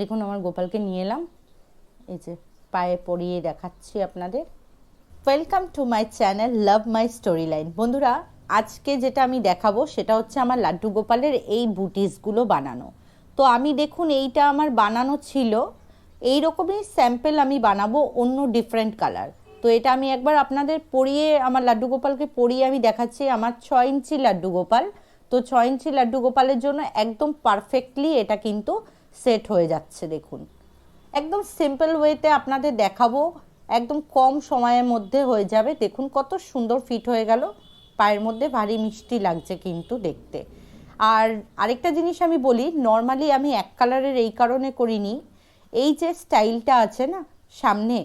দেখুন আমার গোপালকে নিয়ে এলাম। এই যে পায়ে পরিয়ে দেখাচ্ছি আপনাদের। Welcome to my channel love my story line বন্ধুরা, আজকে যেটা আমি দেখাবো সেটা হচ্ছে আমার লাড্ডু গোপালের এই বুটিসগুলো বানানো। তো আমি দেখুন, এইটা আমার বানানো ছিল। এই রকমই স্যাম্পেল আমি বানাবো অন্য ডিফারেন্ট কালার তো এটা আমি একবার আপনাদের পরিয়ে, আমার লাড্ডু গোপালকে পরিয়ে আমি দেখাচ্ছি। আমার ছয় ইঞ্চি লাড্ডু গোপাল। তো ছয় ইঞ্চি লাড্ডু গোপালের জন্য একদম পারফেক্টলি এটা কিন্তু সেট হয়ে যাচ্ছে, দেখুন। একদম সিম্পল ওয়েতে আপনাদের দেখাবো। একদম কম সময়ের মধ্যে হয়ে যাবে। দেখুন কত সুন্দর ফিট হয়ে গেল। পায়ের মধ্যে ভারী মিষ্টি লাগছে কিন্তু দেখতে। আর আরেকটা জিনিস আমি বলি নর্মালি আমি এক কালারের এই কারণে করিনি। এই যে স্টাইলটা আছে না, সামনে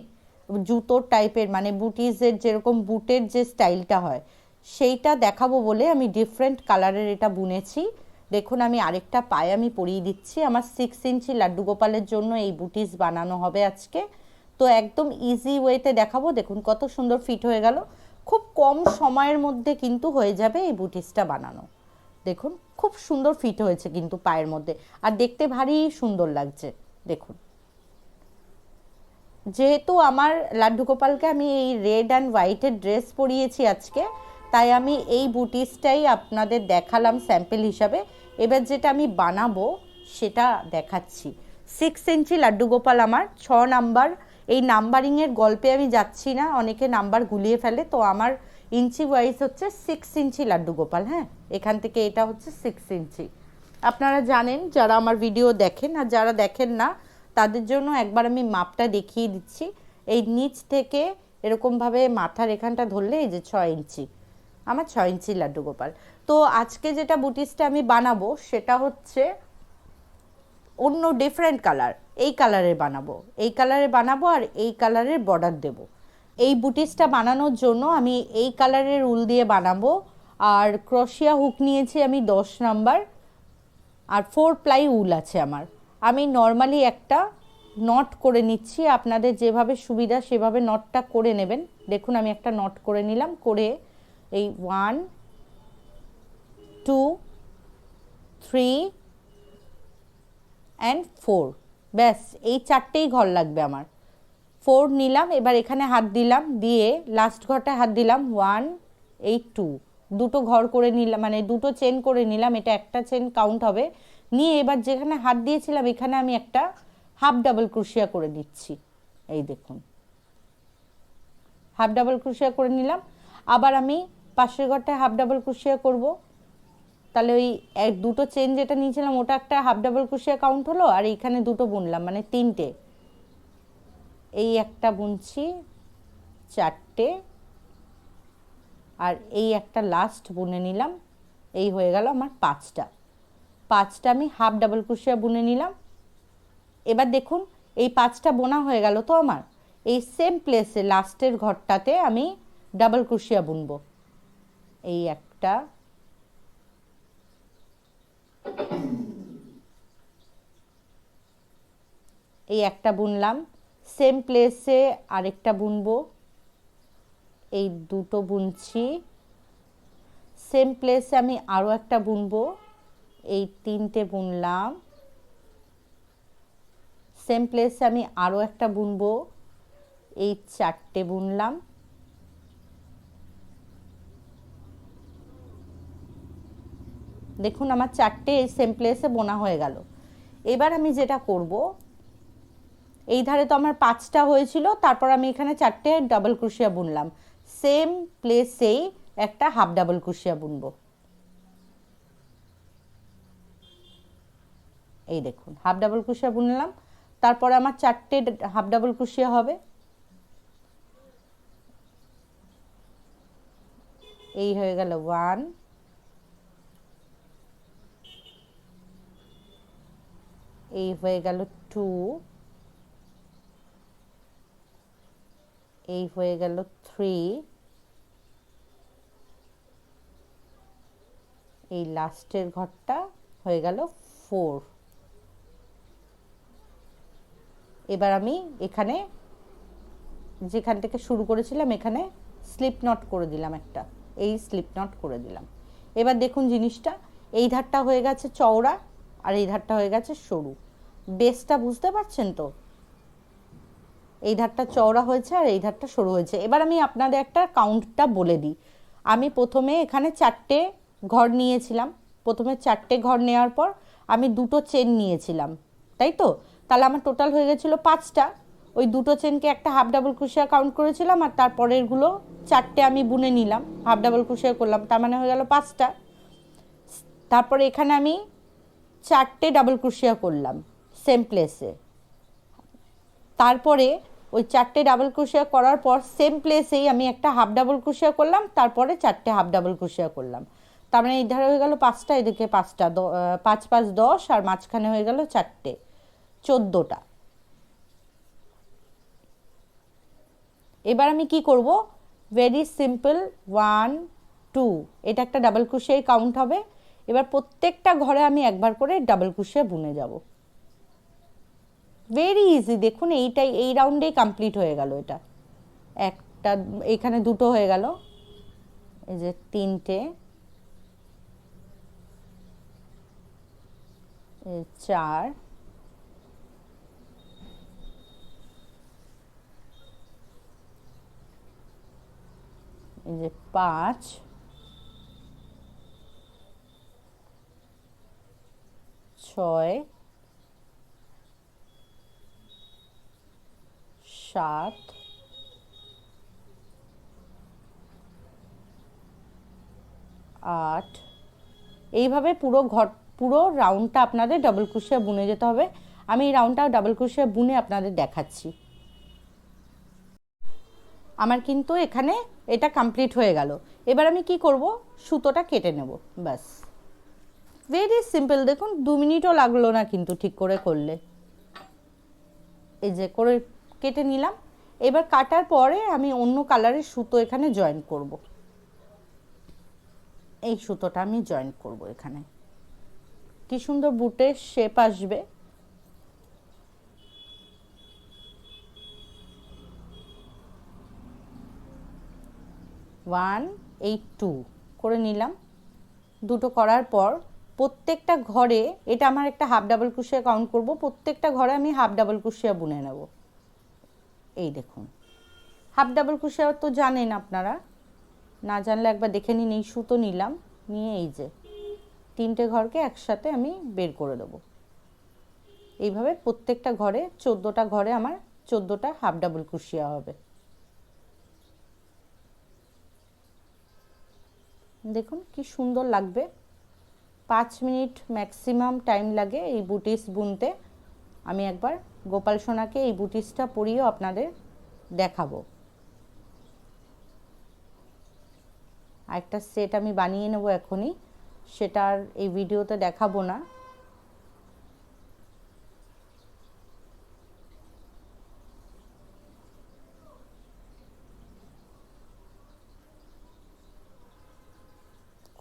জুতোর টাইপের মানে বুটিজের যেরকম বুটের যে স্টাইলটা হয়, সেইটা দেখাবো বলে আমি ডিফারেন্ট কালারের এটা বুনেছি। দেখুন, আমি আরেকটা পায়ে আমি পরিয়ে দিচ্ছি। আমার সিক্স ইঞ্চি লাড্ডু গোপালের জন্য এই বুটিস বানানো হবে আজকে। তো একদম ইজি ওয়েতে দেখাবো। দেখুন, কত সুন্দর ফিট হয়ে গেল। খুব কম সময়ের মধ্যে কিন্তু হয়ে যাবে এই বুটিসটা বানানো। দেখুন, খুব সুন্দর ফিট হয়েছে কিন্তু পায়ের মধ্যে। আর দেখতে ভারী সুন্দর লাগছে। দেখুন। যেহেতু আমার লাড্ডু গোপালকে আমি এই রেড অ্যান্ড হোয়াইটের ড্রেস পরিয়েছি আজকে, তাই আমি এই বুটিসটাই আপনাদের দেখালাম স্যাম্পেল হিসাবে। এবার যেটা আমি বানাবো, সেটা দেখাচ্ছি। সিক্স ইঞ্চি লাড্ডু গোপাল আমার, ছ নাম্বার। এই নাম্বারিংয়ের গল্পে আমি যাচ্ছি না, অনেকে নাম্বার গুলিয়ে ফেলে, তো আমার ইঞ্চি ওয়াইজ হচ্ছে সিক্স ইঞ্চি লাড্ডু গোপাল হ্যাঁ? এখান থেকে এটা হচ্ছে সিক্স ইঞ্চি। আপনারা জানেন, যারা আমার ভিডিও দেখেন, আর যারা দেখেন না, তাদের জন্য একবার আমি মাপটা দেখিয়ে দিচ্ছি। এই নিচ থেকে এরকমভাবে মাথার এখানটা ধরলে, এই যে ছয় ইঞ্চি। আমার ছয় ইঞ্চি লাড্ডু গোপাল। তো আজকে যেটা বুটিসটা আমি বানাবো, সেটা হচ্ছে অন্য ডিফারেন্ট কালার এই কালারের বানাবো। এই কালারে বানাবো আর এই কালারের বর্ডার দেব। এই বুটিসটা বানানোর জন্য আমি এই কালারের উল দিয়ে বানাবো। আর ক্রশিয়া হুক নিয়েছি আমি দশ নাম্বার। আর ফোর প্লাই উল আছে আমার। আমি নর্মালি একটা নট করে নিচ্ছি। আপনাদের যেভাবে সুবিধা, সেভাবে নটটা করে নেবেন। দেখুন, আমি একটা নট করে নিলাম। করে এই one two three and four ব্যাস, এই চারটেই ঘর লাগবে আমার। ফোর নিলাম, এবার এখানে হাত দিলাম, দিয়ে লাস্ট ঘরটায় হাত দিলাম ওয়ান এই টু দুটো ঘর করে নিলাম মানে দুটো চেন করে নিলাম, এটা একটা চেন কাউন্ট হবে। নিয়ে এবার যেখানে হাত দিয়েছিলাম, এখানে আমি একটা হাফ ডাবল ক্রুশিয়া করে দিচ্ছি। এই দেখুন। হাফ ডাবল ক্রুশিয়া করে নিলাম। আবার আমি পাশের ঘরটায় হাফ ডাবল ক্রুশিয়া করব। তাহলে ওই এক, দুটো চেন যেটা নিয়েছিলাম, ওটা একটা হাফ ডাবল ক্রুশিয়া কাউন্ট হলো, আর এইখানে দুটো বুনলাম মানে তিনটে। এই একটা বুনছি, চারটে, আর এই একটা লাস্ট বুনে নিলাম, এই হয়ে গেল আমার পাঁচটা। পাঁচটা আমি হাফ ডাবল কুশিয়া বুনে নিলাম। এবার দেখুন, এই পাঁচটা বোনা হয়ে গেল তো আমার। এই সেম প্লেসে লাস্টের ঘরটাতে আমি ডাবল ক্রুশিয়া বুনবো। এই একটা এই একটা বুনলাম। সেম প্লেসে আরেকটা বুনবো। এই দুটো বুনছি। সেম প্লেসে আমি আরও একটা বুনবো। এই তিনটে বুনলাম। সেম প্লেসে আমি আরও একটা বুনবো। এই চারটে বুনলাম। দেখুন আমার চারটে এই সেম প্লেসে বোনা হয়ে গেল। এবার আমি যেটা করব, এই ধারে তো আমার পাঁচটা হয়েছিল, তারপর আমি এখানে চারটে ডাবল ক্রুশিয়া বুনলাম। সেম প্লেসেই একটা হাফ ডাবল ক্রুশিয়া বুনবো। এই দেখুন হাফ ডাবল ক্রুশিয়া বুনলাম, তারপরে আমার চারটে হাফ ডাবল ক্রুশিয়া হবে। এই হয়ে গেল ওয়ান এই হয়ে গেল টু এই হয়ে গেল থ্রি এই লাস্টের ঘরটা হয়ে গেল ফোর এবার আমি এখানে যেখান থেকে শুরু করেছিলাম, এখানে স্লিপ নট করে দিলাম একটা। এই স্লিপ নট করে দিলাম। এবার দেখুন জিনিসটা। এই ধারটা হয়ে গেছে চওড়া। আর এই ধারটা হয়ে গেছে সরু। বেসটা বুঝতে পারছেন তো? এই ধারটা চওড়া হয়েছে আর এই ধারটা সরু হয়েছে। এবার আমি আপনাদের একটা কাউন্টটা বলে দিই। আমি প্রথমে এখানে চারটে ঘর নিয়েছিলাম। প্রথমে চারটে ঘর নেওয়ার পর আমি দুটো চেন নিয়েছিলাম। তাই তো? তাহলে আমার টোটাল হয়ে গেছিল পাঁচটা। ওই দুটো চেনকে একটা হাফ ডাবল ক্রুশিয়া কাউন্ট করেছিলাম আর তারপরেরগুলো চারটে আমি বুনে নিলাম। হাফ ডাবল ক্রুশিয়া করলাম, তার মানে হয়ে গেল পাঁচটা। তারপরে এখানে আমি চারটে ডাবল ক্রুশিয়া করলাম সেম প্লেসে তারপরে ওই চারটে ডাবল ক্রুশিয়া করার পর সেম প্লেসেই আমি একটা হাফ ডাবল ক্রুশিয়া করলাম, তারপরে চারটে হাফ ডাবল ক্রুশিয়া করলাম। তার মানে ধারে হয়ে গেল পাঁচটা, এদিকে পাঁচটা পাঁচ পাঁচ দশ, আর মাঝখানে হয়ে গেল চারটে, চোদ্দোটা। এবার আমি কি করব? ভেরি সিম্পল ওয়ান টু এটা একটা ডাবল ক্রুশিয়ার কাউন্ট হবে। এবার প্রত্যেকটা ঘরে আমি একবার করে ডাবল ক্রুশিয়া বুনে যাব। ভেরি ইজি দেখুন এইটাই, এই রাউন্ডেই কমপ্লিট হয়ে গেল এটা। একটা, এখানে দুটো হয়ে গেল। এই যে তিনটে। চার। এই যে পাঁচ। ছয়, সাত, আট। এইভাবে পুরো ঘর, পুরো রাউন্ডটা আপনাদের ডাবল ক্রুশিয়া বুনে যেতে হবে। আমি এই রাউন্ডটা ডাবল ক্রুশিয়া বুনে আপনাদের দেখাচ্ছি। আমার কিন্তু এখানে এটা কমপ্লিট হয়ে গেল। এবার আমি কি করব? সুতোটা কেটে নেব, ব্যাস। ভেরি সিম্পল দেখুন, দু মিনিটও লাগল না কিন্তু ঠিক করে করলে। এই যে করে কেটে নিলাম। এবার কাটার পরে আমি অন্য কালারের সুতো এখানে জয়েন করব। এই সুতোটা আমি জয়েন করব এখানে। কি সুন্দর বুটের শেপ আসবে। ওয়ান এইট টু করে নিলাম। দুটো করার পর প্রত্যেকটা ঘরে, এটা আমার একটা হাফ ডাবল কুশিয়া কাউন্ট করব, প্রত্যেকটা ঘরে আমি হাফ ডাবল কুশিয়া বুনে নেব। এই দেখুন। হাফ ডাবল কুশিয়া তো জানেন আপনারা। না জানলে একবার দেখে নিন, এই সুতো নিলাম, নিয়ে এই যে তিনটে ঘরকে একসাথে আমি বের করে দেবো। এইভাবে প্রত্যেকটা ঘরে, চোদ্দোটা ঘরে আমার চোদ্দোটা হাফ ডাবল কুশিয়া হবে। দেখুন কি সুন্দর লাগবে। পাঁচ মিনিট ম্যাক্সিমাম টাইম লাগে এই বুটিস বুনতে। আমি একবার গোপাল সোনাকে এই বুটিসটা পরিয়েও আপনাদের দেখাবো। আরেকটা সেট আমি বানিয়ে নেব এখনই। সেটার এই ভিডিওতে দেখাবো না।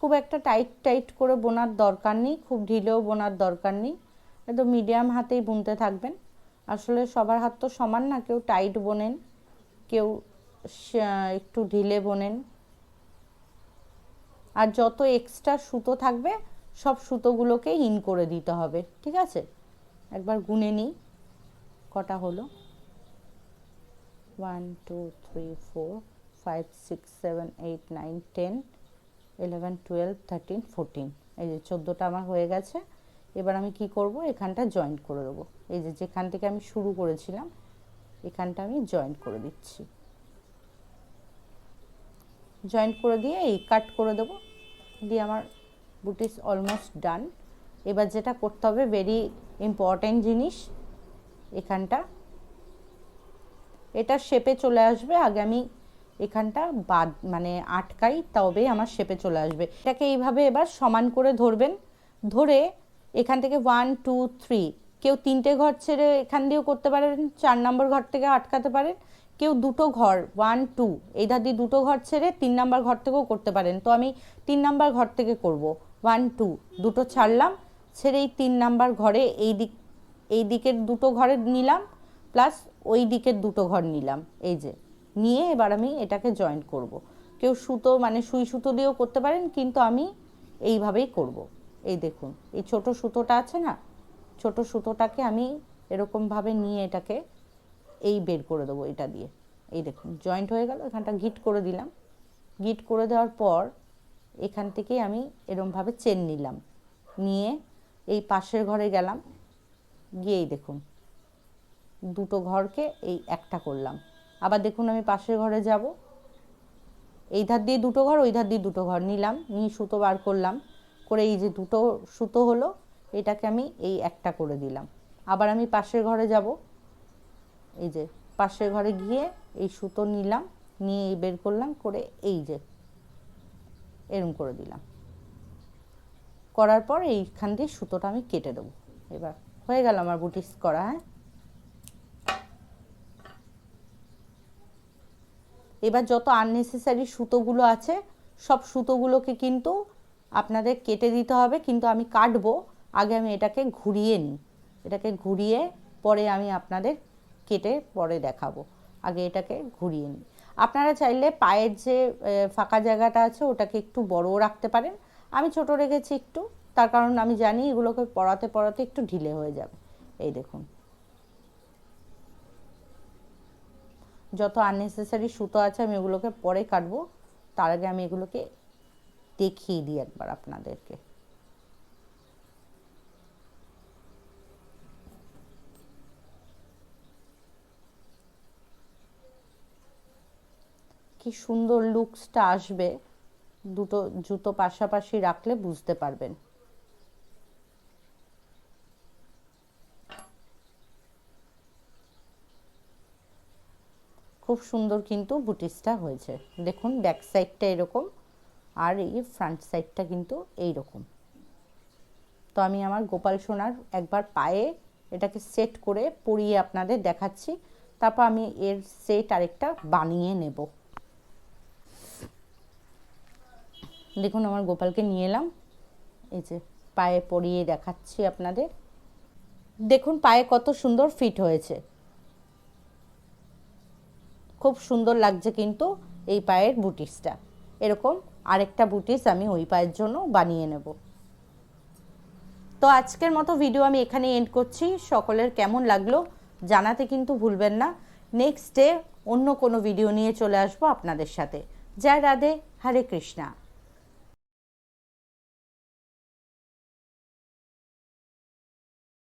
খুব একটা টাইট টাইট করে বোনার দরকার নেই, খুব ঢিলেও বোনার দরকার নেই। একদম মিডিয়াম হাতেই বুনতে থাকবেন। আসলে সবার হাত তো সমান না, কেউ টাইট বোনেন, কেউ একটু ঢিলে বোনেন। আর যত এক্সট্রা সুতো থাকবে, সব সুতোগুলোকে ইন করে দিতে হবে, ঠিক আছে? একবার গুনে নিই, কটা হলো? One two three four five six seven eight nine ten eleven twelve thirteen fourteen এই যে চোদ্দোটা আমার হয়ে গেছে। এবার আমি কি করব? এখানটা জয়েন্ট করে দেবো। এই যে যেখান থেকে আমি শুরু করেছিলাম, এখানটা আমি জয়েন্ট করে দিচ্ছি। জয়েন্ট করে দিয়ে এই কাট করে দেবো। দিয়ে আমার বুটিস অলমোস্ট ডান এবার যেটা করতে হবে ভেরি ইম্পর্ট্যান্ট জিনিস, এখানটা। এটা শেপে চলে আসবে। আগে আমি এখানটা বাদ মানে আটকাই তবেই আমার শেপে চলে আসবে। এটাকে এইভাবে এবার সমান করে ধরবেন। ধরে এখান থেকে ওয়ান টু থ্রি কেউ তিনটে ঘর ছেড়ে এখান দিয়েও করতে পারেন, চার নম্বর ঘর থেকে আটকাতে পারেন। কেউ দুটো ঘর ওয়ান টু এই ধার দিয়ে দুটো ঘর ছেড়ে তিন নাম্বার ঘর থেকেও করতে পারেন। তো আমি তিন নাম্বার ঘর থেকে করব। ওয়ান টু দুটো ছাড়লাম ছেড়ে এই তিন নাম্বার ঘরে এই দিক, এই দিকের দুটো ঘরে নিলাম প্লাস ওই দিকের দুটো ঘর নিলাম। এই যে। নিয়ে এবার আমি এটাকে জয়েন্ট করব। কেউ সুতো মানে সুই সুতো দিয়েও করতে পারেন, কিন্তু আমি এইভাবেই করব। এই দেখুন, এই ছোট সুতোটা আছে না? ছোট সুতোটাকে আমি এরকমভাবে নিয়ে এটাকে এই বের করে দেবো এটা দিয়ে। এই দেখুন জয়েন্ট হয়ে গেল, এখানটা গিট করে দিলাম। গিট করে দেওয়ার পর এখান থেকে আমি এরমভাবে চেন নিলাম। নিয়ে এই পাশের ঘরে গেলাম। গিয়েই দেখুন, দুটো ঘরকে এই একটা করলাম। আবার দেখুন আমি পাশের ঘরে যাব। এই ধার দিয়ে দুটো ঘর, ওই ধার দিয়ে দুটো ঘর। নিলাম, নিয়ে সুতো বার করলাম। করে এই যে দুটো সুতো হলো, এটাকে আমি এই একটা করে দিলাম। আবার আমি পাশের ঘরে যাব। এই যে পাশের ঘরে গিয়ে এই সুতো নিলাম, নিয়ে এই বের করলাম, করে এই যে এরম করে দিলাম। করার পর এইখান দিয়ে সুতোটা আমি কেটে দেবো। এবার হয়ে গেল আমার বুটিস করা হ্যাঁ? এবার যত আননেসেসারি সুতোগুলো আছে, সব সুতোগুলোকে কিন্তু আপনাদের কেটে দিতে হবে, কিন্তু আমি কাটবো। আগে আমি এটাকে ঘুরিয়ে নিই। এটাকে ঘুরিয়ে পরে আমি আপনাদের কেটে পরে দেখাবো। আগে এটাকে ঘুরিয়ে নিই। আপনারা চাইলে পায়ের যে ফাঁকা জায়গাটা আছে, ওটাকে একটু বড়ও রাখতে পারেন। আমি ছোট রেখেছি একটু, তার কারণ আমি জানি এগুলোকে পড়াতে পড়াতে একটু ঢিলে হয়ে যাবে। এই দেখুন। যত আননেসেসারি সুতো আছে, আমি ওগুলোকে পরে কাটবো। তার আগে আমি এগুলোকে দেখিয়ে দিই একবার আপনাদেরকে। কি সুন্দর লুকসটা আসবে। দুটো জুতো পাশাপাশি রাখলে বুঝতে পারবেন। খুব সুন্দর কিন্তু বুটিসটা হয়েছে। দেখুন ব্যাক সাইডটা এরকম আর এই ফ্রন্ট সাইডটা কিন্তু এই রকম তো আমি আমার গোপাল সোনার একবার পায়ে এটাকে সেট করে পরিয়ে আপনাদের দেখাচ্ছি। তারপর আমি এর সেট আরেকটা বানিয়ে নেব। দেখুন, আমার গোপালকে নিয়ে এলাম। এই যে পায়ে পরিয়ে দেখাচ্ছি আপনাদের। দেখুন, পায়ে কত সুন্দর ফিট হয়েছে। খুব সুন্দর লাগছে কিন্তু এই পায়ের বুটিসটা। এরকম আরেকটা বুটিস আমি ওই পায়ের জন্য বানিয়ে নেব। তো আজকের মতো ভিডিও আমি এখানে এন্ড করছি। সকলের কেমন লাগল জানাতে কিন্তু ভুলবেন না। নেক্সট ডে অন্য কোনো ভিডিও নিয়ে চলে আসব আপনাদের সাথে। জয় রাধে, হরে কৃষ্ণা।